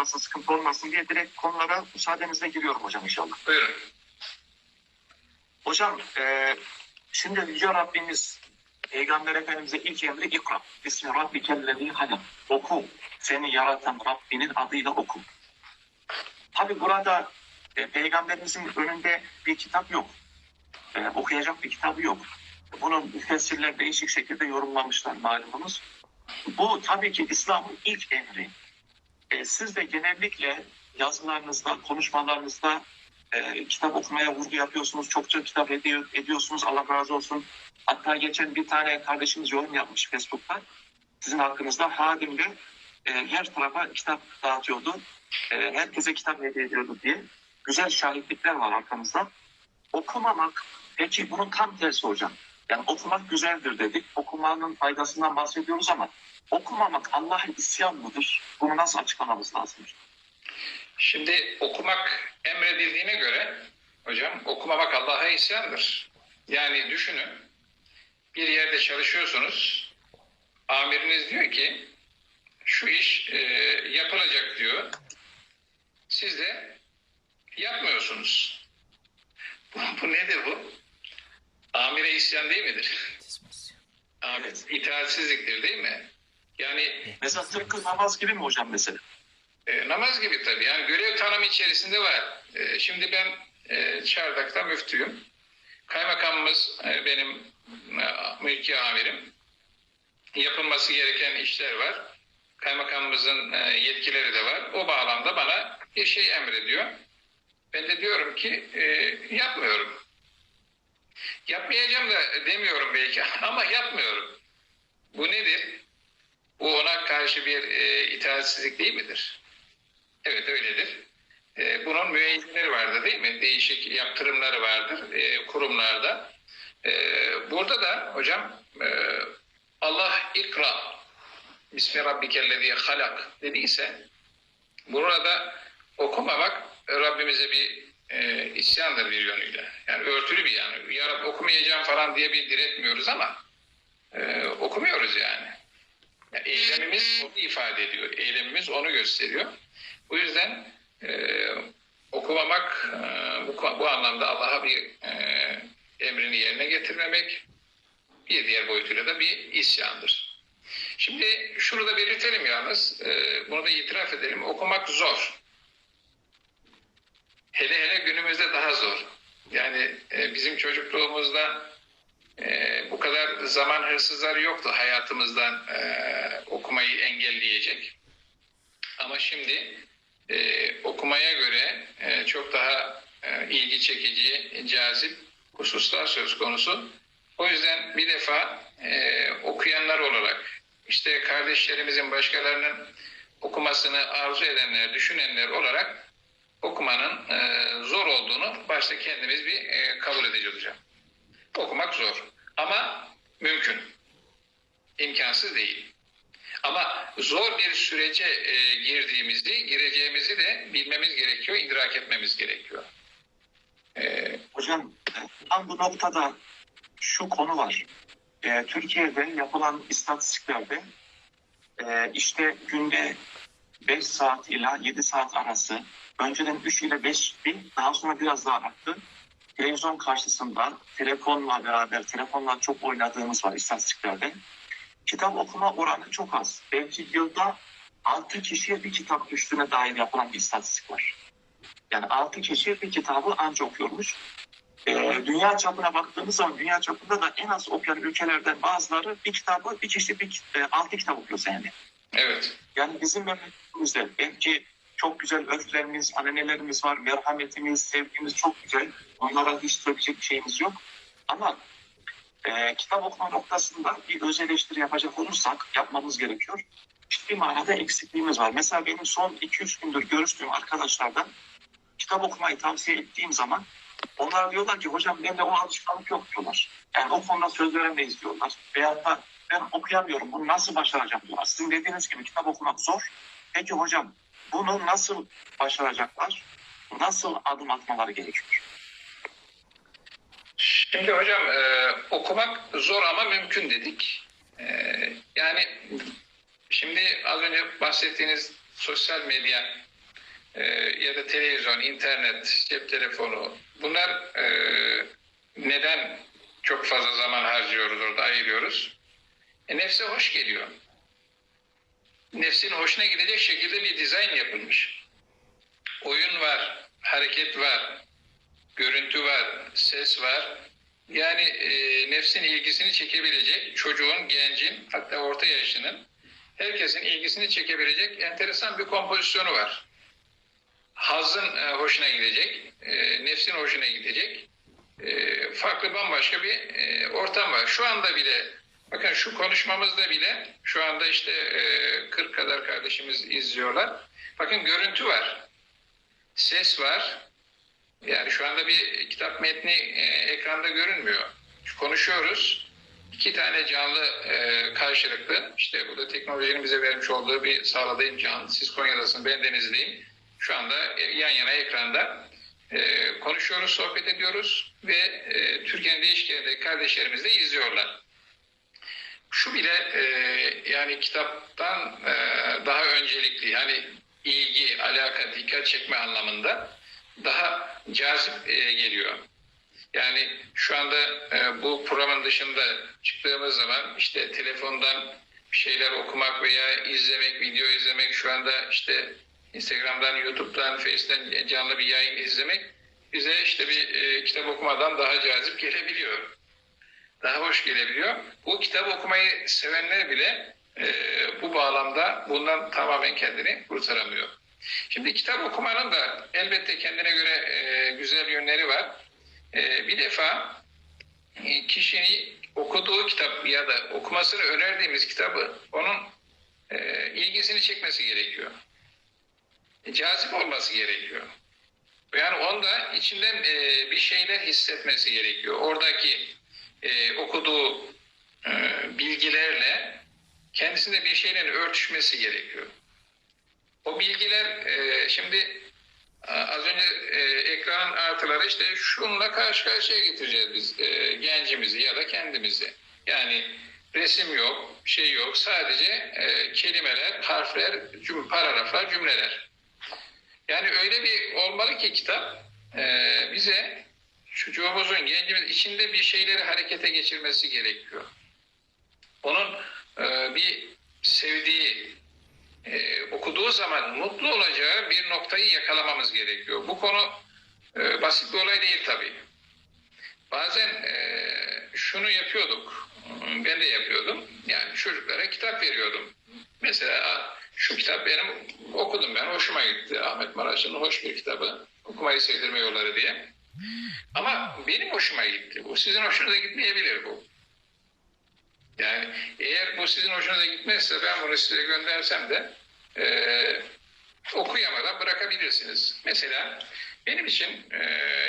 olmasın, sıkıntı olmasın diye direkt konulara müsaadenizle giriyorum hocam inşallah. Buyurun. Hocam e, şimdi Yüce Rabbimiz Peygamber Efendimiz'e ilk emri ikra. Bismi Rabbi kellezi halak. Oku. Seni yaratan Rabbinin adıyla oku. Tabi burada e, Peygamberimizin önünde bir kitap yok. E, okuyacak bir kitabı yok. Bunu müfessirler değişik şekilde yorumlamışlar malumunuz. Bu tabii ki İslam'ın ilk emri. E, siz de genellikle yazılarınızda, konuşmalarınızda e, kitap okumaya vurgu yapıyorsunuz. Çokça kitap ediyor, ediyorsunuz. Allah razı olsun. Hatta geçen bir tane kardeşimiz yorum yapmış Facebook'ta. Sizin hakkınızda hadimde e, her tarafa kitap dağıtıyordu. E, herkese kitap hediye ediyordu diye. Güzel şahitlikler var arkamızda. Okumamak, peki bunun tam tersi hocam. Yani okumak güzeldir dedik. Okumanın faydasından bahsediyoruz ama okumamak Allah'a isyan mıdır? Bunu nasıl açıklamamız lazım? Şimdi okumak emredildiğine göre hocam okumamak Allah'a isyandır. Yani düşünün bir yerde çalışıyorsunuz. Amiriniz diyor ki şu iş e, yapılacak diyor. Siz de yapmıyorsunuz. Bu, bu nedir bu? Amire isyan değil midir? Amir, Evet. itaatsizliktir değil mi? Yani Mesela tıpkı namaz gibi mi hocam mesela? E, namaz gibi tabii. Yani görev tanımı içerisinde var. E, şimdi ben e, Çardak'ta müftüyüm. Kaymakamımız e, benim e, mülki amirim. Yapılması gereken işler var. Kaymakamımızın e, yetkileri de var. O bağlamda bana bir şey emrediyor. Ben de diyorum ki e, yapmıyorum. Yapmayacağım da demiyorum belki ama yapmıyorum. Bu nedir? Bu ona karşı bir e, itaatsizlik değil midir? Evet öyledir. E, bunun müeyyideleri vardır değil mi? Değişik yaptırımları vardır e, kurumlarda. E, burada da hocam e, Allah ikra Bismi Rabbikellezi halak dediyse burada okumamak Rabbimize bir e, isyandır bir yönüyle. Yani örtülü bir yani. Ya Rabbi okumayacağım falan diye bir diretmiyoruz ama e, okumuyoruz yani. Yani. Eylemimiz onu ifade ediyor. Eylemimiz onu gösteriyor. Bu yüzden e, okumamak e, bu, bu anlamda Allah'a bir e, emrini yerine getirmemek bir diğer boyutuyla da bir isyandır. Şimdi şunu da belirtelim yalnız, e, bunu da itiraf edelim. Okumak zor. Hele hele günümüzde daha zor. Yani e, bizim çocukluğumuzda e, bu kadar zaman hırsızları yoktu hayatımızdan e, okumayı engelleyecek. Ama şimdi e, okumaya göre e, çok daha e, ilgi çekici, cazip hususlar söz konusu. O yüzden bir defa e, okuyanlar olarak işte kardeşlerimizin başkalarının okumasını arzu edenler, düşünenler olarak okumanın e, zor olduğunu başta kendimiz bir e, kabul edeceğiz hocam. Okumak zor ama mümkün. İmkansız değil. Ama zor bir sürece e, girdiğimizi, gireceğimizi de bilmemiz gerekiyor, idrak etmemiz gerekiyor. E, Hocam tam bu noktada şu konu var. Ee, Türkiye'de yapılan istatistiklerde e, işte günde 5 saat ila 7 saat arası önceden 3 ile 5 bin daha sonra biraz daha arttı. Televizyon karşısında telefonla beraber telefonla çok oynadığımız var istatistiklerde. Kitap okuma oranı çok az. Belki yılda 6 kişiye bir kitap düştüğüne dair yapılan bir istatistik var. Yani 6 kişi bir kitabı anca okuyormuş. Ee, dünya çapına baktığımız zaman dünya çapında da en az okuyan ülkelerden bazıları bir kitabı bir kişi bir, e, altı kitap okuyor senede. evet, Yani bizim memleketimizde belki çok güzel örflerimiz, ananelerimiz var, merhametimiz, sevgimiz çok güzel. Onlara hiç söyleyecek bir şeyimiz yok. Ama e, kitap okuma noktasında bir öz eleştiri yapacak olursak yapmamız gerekiyor. Ciddi manada eksikliğimiz var. Mesela benim son 2-3 gündür görüştüğüm arkadaşlardan kitap okumayı tavsiye ettiğim zaman onlar diyorlar ki hocam bende o alışkanlık yok diyorlar. Yani o konuda söz veremeyiz diyorlar. Veyahut da ben okuyamıyorum bunu nasıl başaracağım diyorlar. Sizin dediğiniz gibi kitap okumak zor. Peki hocam bunu nasıl başaracaklar? Nasıl adım atmaları gerekiyor? Şimdi hocam e, okumak zor ama mümkün dedik. E, yani şimdi az önce bahsettiğiniz sosyal medya e, ya da televizyon, internet, cep telefonu bunlar e, neden çok fazla zaman harcıyoruz orada ayırıyoruz? E, nefse hoş geliyor. Nefsin hoşuna gidecek şekilde bir dizayn yapılmış. Oyun var, hareket var, görüntü var, ses var. Yani e, nefsin ilgisini çekebilecek çocuğun, gencin, hatta orta yaşının herkesin ilgisini çekebilecek enteresan bir kompozisyonu var. Hazın e, hoşuna gidecek, e, nefsin hoşuna gidecek e, farklı bambaşka bir e, ortam var. Şu anda bile bakın şu konuşmamızda bile şu anda işte e, 40 kadar kardeşimiz izliyorlar. Bakın görüntü var, ses var. Yani şu anda bir kitap metni e, ekranda görünmüyor. Konuşuyoruz. İki tane canlı e, karşılıklı. İşte bu da teknolojinin bize vermiş olduğu bir sağladığı imkan. Siz Konya'dasın, ben Denizli'yim. Şu anda e, yan yana ekranda e, konuşuyoruz, sohbet ediyoruz ve e, Türkiye'nin değişik yerindeki kardeşlerimiz de izliyorlar. Şu bile e, yani kitaptan e, daha öncelikli yani ilgi, alaka, dikkat çekme anlamında daha cazip e, geliyor. Yani şu anda e, bu programın dışında çıktığımız zaman işte telefondan bir şeyler okumak veya izlemek, video izlemek şu anda işte Instagram'dan, YouTube'dan, Face'den canlı bir yayın izlemek bize işte bir e, kitap okumadan daha cazip gelebiliyor. Daha hoş gelebiliyor. Bu kitap okumayı sevenler bile e, bu bağlamda bundan tamamen kendini kurtaramıyor. Şimdi kitap okumanın da elbette kendine göre e, güzel yönleri var. E, bir defa e, kişinin okuduğu kitap ya da okumasını önerdiğimiz kitabı onun e, ilgisini çekmesi gerekiyor. E, cazip olması gerekiyor. Yani onda içinden e, bir şeyler hissetmesi gerekiyor. Oradaki e, okuduğu e, bilgilerle kendisinde bir şeylerin örtüşmesi gerekiyor. O bilgiler e, şimdi az önce e, ekranın artıları işte şununla karşı karşıya getireceğiz biz e, gencimizi ya da kendimizi. Yani resim yok, şey yok. Sadece e, kelimeler, harfler, cüm, paragraflar, cümleler. Yani öyle bir olmalı ki kitap e, bize çocuğumuzun, gencimiz içinde bir şeyleri harekete geçirmesi gerekiyor. Onun e, bir sevdiği, e, okuduğu zaman mutlu olacağı bir noktayı yakalamamız gerekiyor. Bu konu e, basit bir olay değil tabii. Bazen e, şunu yapıyorduk, ben de yapıyordum. Yani çocuklara kitap veriyordum. Mesela şu kitap benim okudum ben, hoşuma gitti. Ahmet Maraş'ın hoş bir kitabı. Okumayı sevdirme yolları diye. Ama benim hoşuma gitti. Bu sizin hoşunuza gitmeyebilir bu. Yani eğer bu sizin hoşunuza gitmezse ben bunu size göndersem de e, okuyamadan bırakabilirsiniz. Mesela benim için e,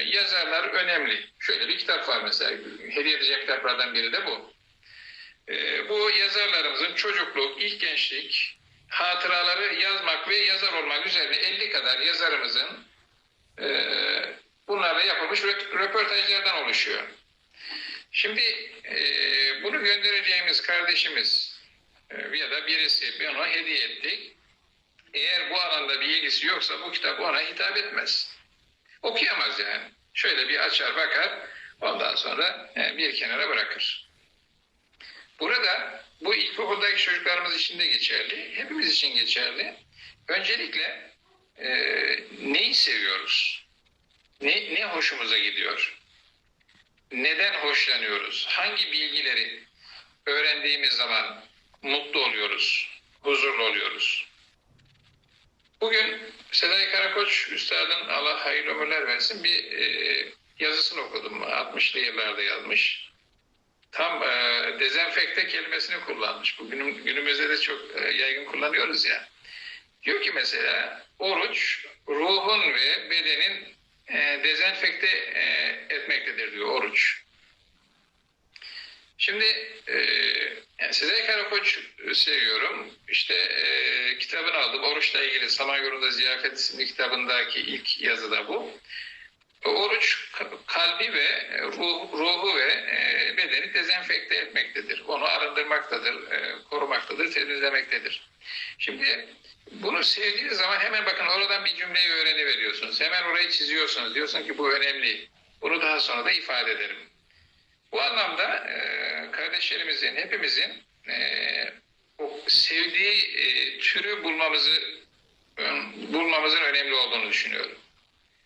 yazarlar önemli. Şöyle bir kitap var mesela. Hediye edecek kitaplardan biri de bu. E, bu yazarlarımızın çocukluk, ilk gençlik hatıraları yazmak ve yazar olmak üzerine 50 kadar yazarımızın e, rö- röportajlardan oluşuyor. Şimdi e, bunu göndereceğimiz kardeşimiz e, ya da birisi ben ona hediye ettik. Eğer bu alanda bir ilgisi yoksa bu kitap ona hitap etmez. Okuyamaz yani. Şöyle bir açar bakar ondan sonra e, bir kenara bırakır. Burada bu ilkokuldaki çocuklarımız için de geçerli, hepimiz için geçerli. Öncelikle e, neyi seviyoruz? Ne, ne hoşumuza gidiyor? Neden hoşlanıyoruz? Hangi bilgileri öğrendiğimiz zaman mutlu oluyoruz, huzurlu oluyoruz? Bugün Seday Karakoç Üstad'ın Allah hayırlı ömürler versin bir e, yazısını okudum. 60'lı yıllarda yazmış. Tam e, dezenfekte kelimesini kullanmış. Bu günüm, günümüzde de çok e, yaygın kullanıyoruz ya. Diyor ki mesela oruç ruhun ve bedenin e, dezenfekte e, etmektedir diyor oruç. Şimdi e, yani size Karakoç seviyorum. İşte e, kitabını aldım. Oruçla ilgili Saman Yolunda Ziyafet isimli kitabındaki ilk yazı da bu. Oruç ka- kalbi ve e, ruh, ruhu ve e, bedeni dezenfekte etmektedir. Onu arındırmaktadır, e, korumaktadır, temizlemektedir. Şimdi bunu sevdiğiniz zaman hemen bakın oradan bir cümleyi öğreniveriyorsunuz. Hemen orayı çiziyorsunuz. Diyorsun ki bu önemli. Bunu daha sonra da ifade ederim. Bu anlamda e, kardeşlerimizin, hepimizin e, o sevdiği e, türü bulmamızı bulmamızın önemli olduğunu düşünüyorum.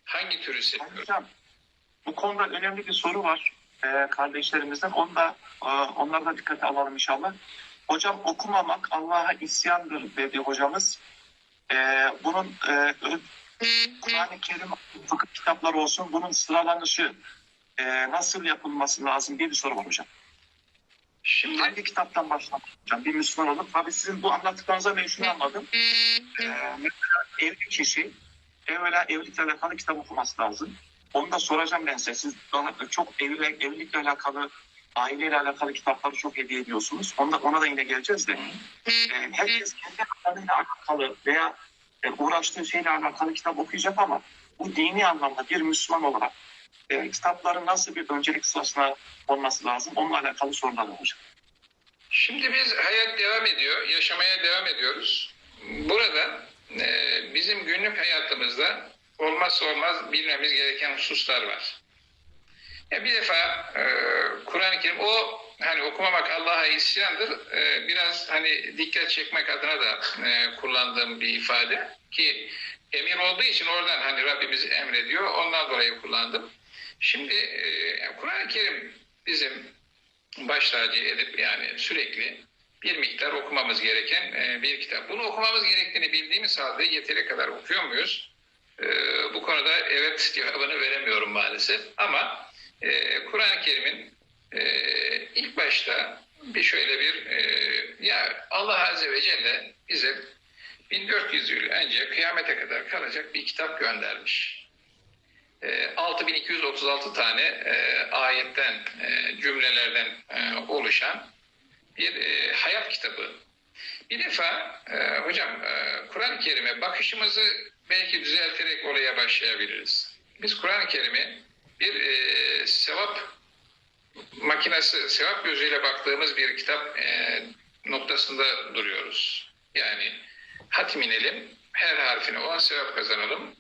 Hangi türü seviyoruz? Hocam bu konuda önemli bir soru var e, kardeşlerimizden. Onu da e, dikkate alalım inşallah. Hocam okumamak Allah'a isyandır dedi hocamız. E, bunun e, Kur'an-ı Kerim fıkıh kitapları olsun bunun sıralanışı e, nasıl yapılması lazım diye bir soru var hocam. Şimdi Hangi kitaptan başlamak hocam? Bir Müslüman olup tabii sizin bu anlattıklarınıza ben şunu anladım. Ee, evli kişi evvela evlilikle alakalı kitap okuması lazım. Onu da soracağım ben size. Siz bana çok evle, evlilikle alakalı, aileyle alakalı kitapları çok hediye ediyorsunuz. Onda, ona da yine geleceğiz de. Ee, herkes kendi alanıyla alakalı veya e, uğraştığı şeyle alakalı kitap okuyacak ama bu dini anlamda bir Müslüman olarak e, kitapların nasıl bir öncelik sırasına olması lazım? Onunla alakalı sorular hocam. Şimdi biz hayat devam ediyor, yaşamaya devam ediyoruz. Burada e, bizim günlük hayatımızda olmazsa olmaz bilmemiz gereken hususlar var. Ya bir defa e, Kur'an-ı Kerim o hani okumamak Allah'a isyandır. E, biraz hani dikkat çekmek adına da e, kullandığım bir ifade ki emir olduğu için oradan hani Rabbimiz emrediyor. Ondan dolayı kullandım. Şimdi e, Kur'an-ı Kerim bizim baş edip yani sürekli bir miktar okumamız gereken e, bir kitap. Bunu okumamız gerektiğini bildiğimiz halde yeteri kadar okuyor muyuz? E, bu konuda evet cevabını veremiyorum maalesef. Ama e, Kur'an-ı Kerim'in e, ilk başta bir şöyle bir e, ya Allah Azze ve Celle bize 1400 yıl önce kıyamete kadar kalacak bir kitap göndermiş. E, 6236 tane e, ayetten, e, cümlelerden e, oluşan bir e, hayat kitabı. Bir defa e, hocam e, Kur'an-ı Kerim'e bakışımızı belki düzelterek oraya başlayabiliriz. Biz Kur'an-ı Kerim'i bir e, sevap makinesi, sevap gözüyle baktığımız bir kitap e, noktasında duruyoruz. Yani hatim inelim, her harfine 10 sevap kazanalım.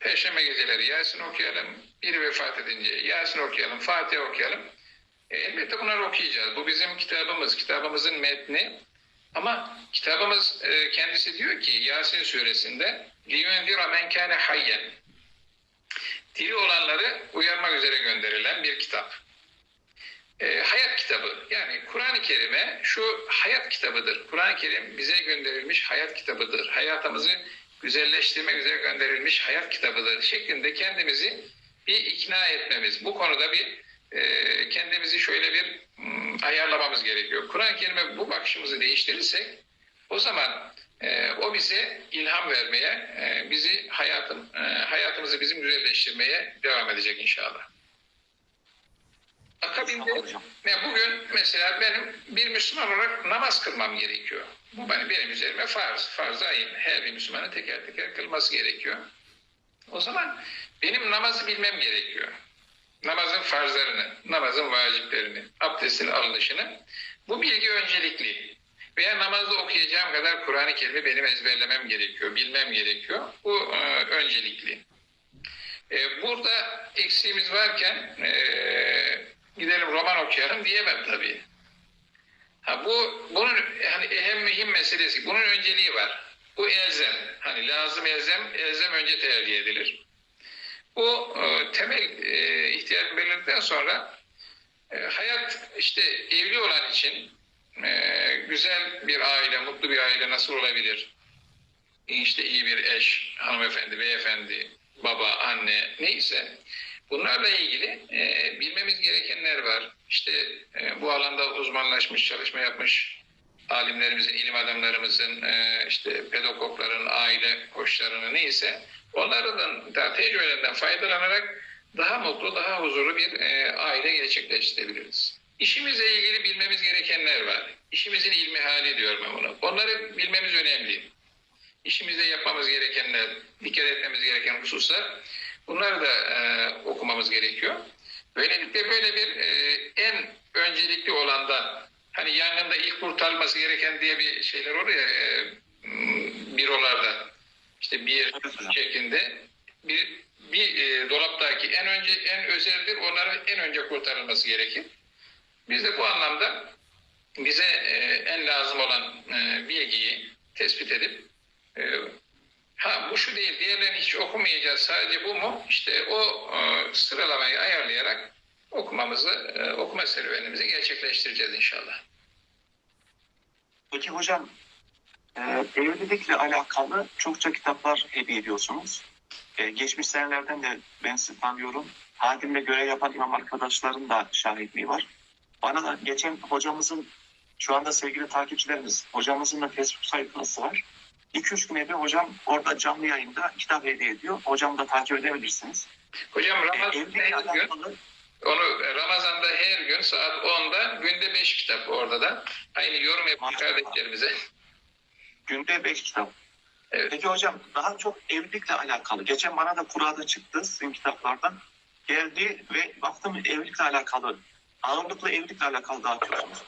Perşembe geceleri Yasin okuyalım, biri vefat edince Yasin okuyalım, Fatiha okuyalım. E, elbette bunları okuyacağız. Bu bizim kitabımız, kitabımızın metni. Ama kitabımız e, kendisi diyor ki Yasin suresinde لِيُنْذِرَ مَنْ كَانَ hayyen Diri olanları uyarmak üzere gönderilen bir kitap. E, hayat kitabı. Yani Kur'an-ı Kerim'e şu hayat kitabıdır. Kur'an-ı Kerim bize gönderilmiş hayat kitabıdır. Hayatımızı güzelleştirmek üzere gönderilmiş hayat kitabıdır şeklinde kendimizi bir ikna etmemiz. Bu konuda bir e, kendimizi şöyle bir mm, ayarlamamız gerekiyor. Kur'an-ı Kerim'e bu bakışımızı değiştirirsek o zaman o bize ilham vermeye, e, bizi hayatım, e, hayatımızı bizim güzelleştirmeye devam edecek inşallah. Akabinde ne bugün mesela benim bir Müslüman olarak namaz kılmam gerekiyor. Bu benim, benim üzerime farz, farz ayın. Her bir Müslümanın teker teker kılması gerekiyor. O zaman benim namazı bilmem gerekiyor. Namazın farzlarını, namazın vaciplerini, abdestin alınışını. Bu bilgi öncelikli. Veya namazda okuyacağım kadar Kur'an-ı Kerim'i benim ezberlemem gerekiyor, bilmem gerekiyor. Bu e, öncelikli. E, burada eksiğimiz varken e, gidelim roman okuyalım diyemem tabii. Ha bu bunun hani en mühim meselesi. Bunun önceliği var. Bu elzem. Hani lazım elzem, elzem önce tercih edilir. Bu e, temel e, ihtiyaç belirledikten sonra e, hayat işte evli olan için güzel bir aile, mutlu bir aile nasıl olabilir? İşte iyi bir eş, hanımefendi, beyefendi, baba, anne neyse bunlarla ilgili e, bilmemiz gerekenler var. İşte e, bu alanda uzmanlaşmış, çalışma yapmış alimlerimizin, ilim adamlarımızın, e, işte pedagogların, aile koçlarının neyse onlardan da tecrübelerinden faydalanarak daha mutlu, daha huzurlu bir e, aile gerçekleştirebiliriz. İşimizle ilgili bilmemiz gerekenler var. İşimizin ilmi hali diyorum ben buna. Onları bilmemiz önemli. işimizde yapmamız gerekenler, dikkat etmemiz gereken hususlar bunları da e, okumamız gerekiyor. Böylelikle böyle bir e, en öncelikli olandan hani yangında ilk kurtarılması gereken diye bir şeyler oluyor ya, e, m, bürolarda işte bir şeklinde bir bir e, dolaptaki en önce en özeldir onların en önce kurtarılması gerekir. Biz de bu anlamda bize e, en lazım olan e, bilgiyi tespit edip e, ha bu şu değil diğerlerini hiç okumayacağız sadece bu mu işte o sıralamayı ayarlayarak okumamızı okuma serüvenimizi gerçekleştireceğiz inşallah. Peki hocam evlilikle alakalı çokça kitaplar hediye ediyorsunuz. Geçmiş senelerden de ben sizi tanıyorum. Hadimle görev yapan imam arkadaşların da şahitliği var. Bana da geçen hocamızın şu anda sevgili takipçilerimiz hocamızın da Facebook sayfası var. 2-3 gün evvel hocam orada canlı yayında kitap hediye ediyor. Hocam da takip edebilirsiniz. Hocam E, Ramazan'da evlilikle her gün onu Ramazan'da her gün saat 10'da günde 5 kitap orada da aynı yorum Maşallah. kardeşlerimize. günde 5 kitap. Evet. Peki hocam daha çok evlilikle alakalı. Geçen bana da kurada çıktı sizin kitaplardan. Geldi ve baktım evlilikle alakalı. Ağırlıklı evlilikle alakalı dağıtıyorsunuz.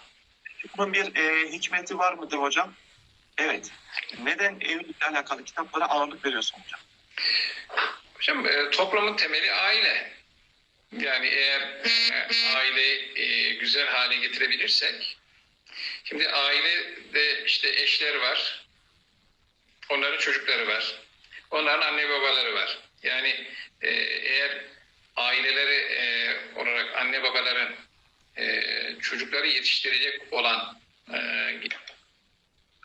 Bunun bir e, hikmeti var mıdır hocam? Evet. Neden evlilikle alakalı kitaplara ağırlık veriyorsun hocam? Hocam e, toplumun temeli aile. Yani eğer e, e, güzel hale getirebilirsek, şimdi ailede işte eşler var, onların çocukları var, onların anne babaları var. Yani e, eğer aileleri e, olarak anne babaların e, çocukları yetiştirecek olan e,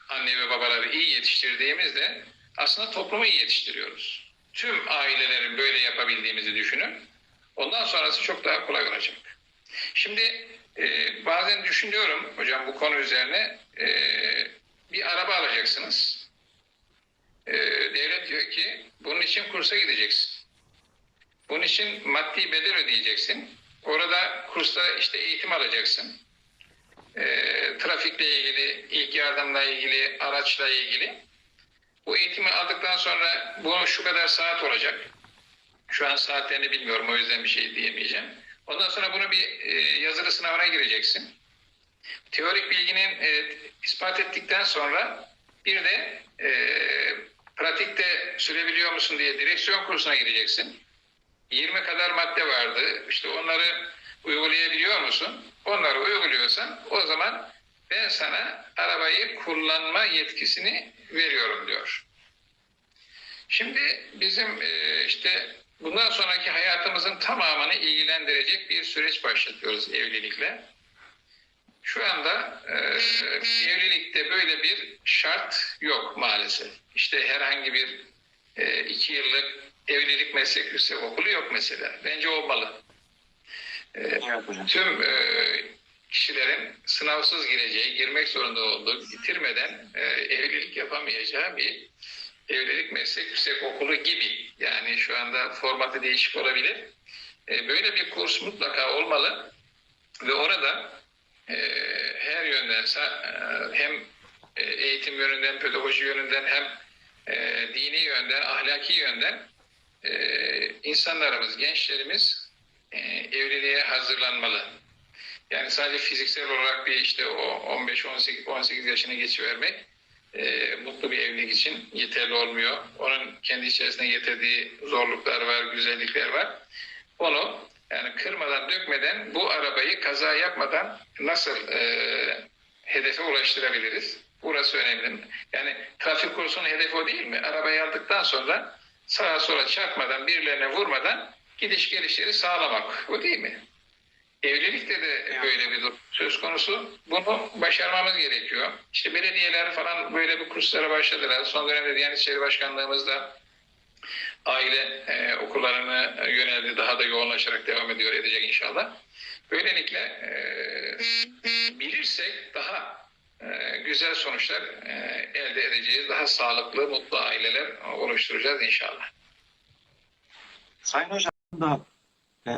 anne ve babaları iyi yetiştirdiğimizde aslında toplumu iyi yetiştiriyoruz. Tüm ailelerin böyle yapabildiğimizi düşünün. Ondan sonrası çok daha kolay olacak. Şimdi e, bazen düşünüyorum hocam bu konu üzerine bir araba alacaksınız. Devlet diyor ki bunun için kursa gideceksin. Bunun için maddi bedel ödeyeceksin. Orada kursta işte eğitim alacaksın. E, trafikle ilgili, ilk yardımla ilgili, araçla ilgili. Bu eğitimi aldıktan sonra bu şu kadar saat olacak. Şu an saatlerini bilmiyorum o yüzden bir şey diyemeyeceğim. Ondan sonra bunu bir e, yazılı sınavına gireceksin. Teorik bilginin e, ispat ettikten sonra bir de e, pratikte sürebiliyor musun diye direksiyon kursuna gireceksin. 20 kadar madde vardı. İşte onları uygulayabiliyor musun? Onları uyguluyorsan o zaman ben sana arabayı kullanma yetkisini veriyorum diyor. Şimdi bizim e, işte bundan sonraki hayatımızın tamamını ilgilendirecek bir süreç başlatıyoruz evlilikle. Şu anda e, evlilikte böyle bir şart yok maalesef. İşte herhangi bir e, iki yıllık evlilik meslek yüksek okulu yok mesela. Bence olmalı. E, Evet tüm e, kişilerin sınavsız gireceği, girmek zorunda olduğu, bitirmeden e, evlilik yapamayacağı bir evlilik meslek yüksek okulu gibi. Yani şu anda formatı değişik olabilir. E, böyle bir kurs mutlaka olmalı ve orada e, her yönden e, hem e, eğitim yönünden, pedagoji yönünden hem e, dini yönden, ahlaki yönden e, insanlarımız, gençlerimiz e, evliliğe hazırlanmalı. Yani sadece fiziksel olarak bir işte o 15-18 18 yaşını geçivermek e, mutlu bir evlilik için yeterli olmuyor. Onun kendi içerisinde getirdiği zorluklar var, güzellikler var. Onu yani kırmadan, dökmeden bu arabayı kaza yapmadan nasıl e, hedefe ulaştırabiliriz? Burası önemli. Yani trafik kursunun hedefi o değil mi? Arabayı aldıktan sonra sağa sola çarpmadan, birilerine vurmadan gidiş gelişleri sağlamak. O değil mi? Evlilikte de böyle bir durum söz konusu. Bunu başarmamız gerekiyor. İşte belediyeler falan böyle bir kurslara başladılar. Son dönemde Diyanet İşleri Başkanlığımız da aile e, okullarını yöneldi. Daha da yoğunlaşarak devam ediyor edecek inşallah. Böylelikle e, bilirsek daha güzel sonuçlar e, elde edeceğiz. Daha sağlıklı, mutlu aileler oluşturacağız inşallah. Sayın hocam da e,